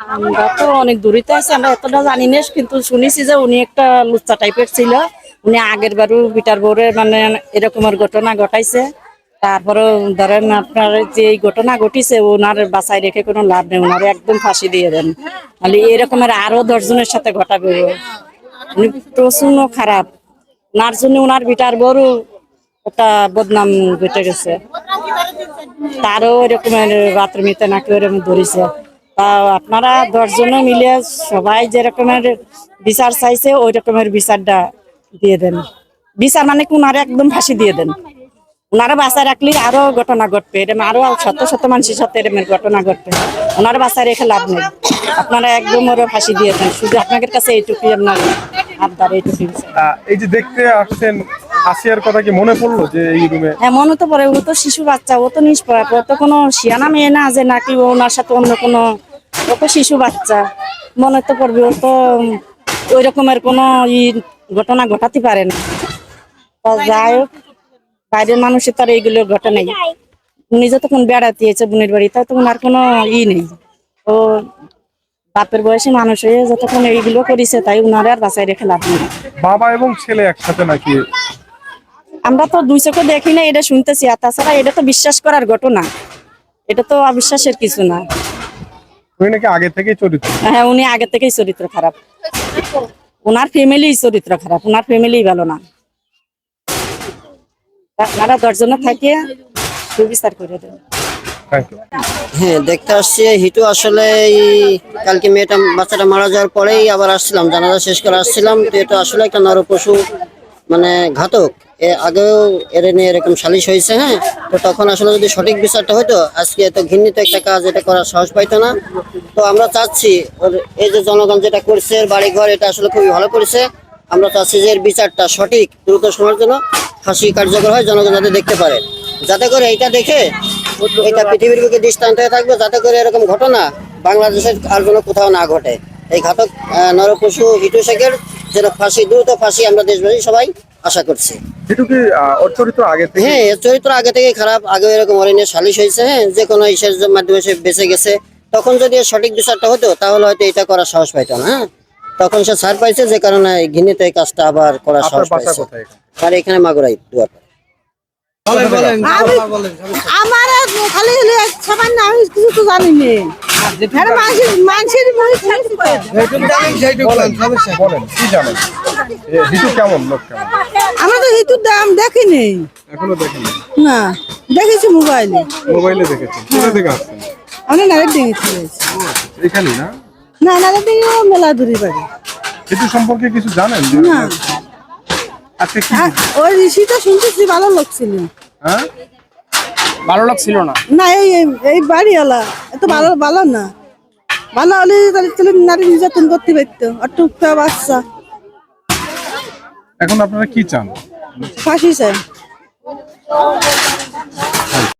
আমরা তো অনেক দূরিতে আছি, আমরা এতটা জানি না, কিন্তু শুনেছি যে উনি একটা লুচ্চা টাইপের ছিল। উনি আগের বারও বিটার বোরে মানে এরকমের ঘটনা ঘটাইছে। তারপরে ধরেন আপনার যে ঘটনা ঘটিছে, ওনার বাসায় রেখে কোনো লাভ নেই, ওনার একদম ফাঁসি দিয়ে দেন। তাহলে এরকমের আরও দশজনের সাথে ঘটাবে উনি প্রচণ্ড খারাপ। ওনার জন্য ওনার বিটার বড় একটা বদনাম ঘটে গেছে। তারও এরকমের বাথরুমিতে নাকি ওরকম ধরেছে। আপনারা দশজনে মিলে সবাই যেরকমের বিচার চাইছে ওই রকমের বিচারটা দিয়ে দেন। বিচার মানে কি ওনারা একদম ফাঁসি দিয়ে দেন। ওনারা বাসায় রাখলে আরও ঘটনা ঘটবে এরকম আরও শত শত মানুষের সাথে এরকমের ঘটনা ঘটবে। ওনারা বাসায় রেখে লাভ নেই। আপনারা একদম ওরা ফাঁসি দিয়ে দেন। শুধু আপনাদের কাছে এইটুকুই আপনার আবদার এইটুকুই এই যে দেখতে আসছেন আসিয়ার কথা কি মনে পড়ল যে এই রুমে? হ্যাঁ মনে তো পড়ে। ও তো শিশু বাচ্চা ও তো নিষ্পাপ ও তো কোনো শিয়ানা মেয়ে না যে নাকি ওনার সাথে অন্য কোনো ও তো শিশু বাচ্চা। মনে তো পড়বে ও তো ওই রকমের কোনো ই ঘটনা ঘটাতে পারে না। তা যাই হোক বাইরের মানুষের তার এইগুলো ঘটে নেই। উনি যতক্ষণ বেড়াতে এসে বোনের বাড়ি তাই তো ওনার কোনো ই নেই। ও বাপের বয়সী মানুষ হয়ে যতক্ষণ এইগুলো করেছে তাই ওনারা আর বাসায় রেখে লাভ নেই। বাবা এবং ছেলে একসাথে নাকি? আমরা তো দুই চোখে দেখি না এটা শুনতেছি। আর তাছাড়া এটা তো বিশ্বাস করার ঘটনা। এটা তো অবিশ্বাসের কিছু না। উনি নাকি আগে থেকেই চরিত্র হ্যাঁ উনি আগে থেকেই চরিত্র খারাপ। ওনার ফ্যামিলি চরিত্র খারাপ ওনার ফ্যামিলি ভালো না। আপনারা দশজনে থাকে সুবিচার করে দেন। হ্যাঁ দেখতে আসছি হিটু আসলে কালকে মেয়েটা বাচ্চাটা মারা যাওয়ার পরেই আবার আসছিলাম জানাজা শেষ করে আসছিলাম। তো এটা আসলে একটা নর পশু মানে ঘাতক। আগেও এর নিয়ে এরকম সালিশ হয়েছে হ্যাঁ? তো তখন আসলে যদি সঠিক বিচারটা হতো আজকে এত ঘৃণিত একটা কাজ এটা করার সাহস পাইতো না। তো আমরা চাচ্ছি, ওর এই যে জনগণ যেটা করছে, এর বাড়ি এটা আসলে খুবই ভালো করেছে। আমরা চাচ্ছি যে এর বিচারটা সঠিক, দ্রুত সময়ের জন্য ফাঁসি কার্যকর হয়, জনগণ যাতে দেখতে পারে। যাতে করে এটা দেখে এটা পৃথিবীর বুকে দৃষ্টান্ত হয়ে থাকবে, যাতে করে এরকম ঘটনা বাংলাদেশের আর কোনো কোথাও না ঘটে। এই ঘাতক নরপশু হিটু শেখের যেন ফাঁসি, দ্রুত ফাঁসি আমরা দেশবাসী সবাই আশা করছি। কি ওর চরিত্র আগে থেকে? হ্যাঁ চরিত্র আগে থেকে খারাপ। আগে এরকম অরণ্য সালিশ হয়েছে হ্যাঁ যে কোনো ইসের মাধ্যমে সে বেঁচে গেছে। তখন যদি সঠিক বিচারটা হতো তাহলে হয়তো এটা করার সাহস পাইতো না হ্যাঁ? তখন সে ছাড় পাইছে যে কারণে এই ঘৃণিত এই কাজটা আবার করার সাহস পাইছে। আর এখানে মাগুরাই দুয়ার আমার খালি সবার নাম কিছু তো জানি নে। মানুষের কেমন লোক কেমন? দাম দেখিনি। এখনও দেখেনি? না দেখেছি মোবাইলে। মোবাইলে দেখেছেন কোথা থেকে আসছেন আমরা নারের ডিঙি চলেছি এখানেই না? না নারের ডিঙি মেলা দূরি বাড়ি। হিটু সম্পর্কে কিছু জানেন? না। আজকে কি ওই ঋষিটা শুনতেছি ভালো লোক ছিল হ্যাঁ? ভালো লাগছিল না। না এই এই- এই বাড়িওয়ালা এত ভালো ভালো না। ভালো হলে তাহলে তাহলে নারী নির্যাতন করতে পারতো। আর টুকটা বাচ্চা। এখন আপনারা কি চান? ফাঁসি চাই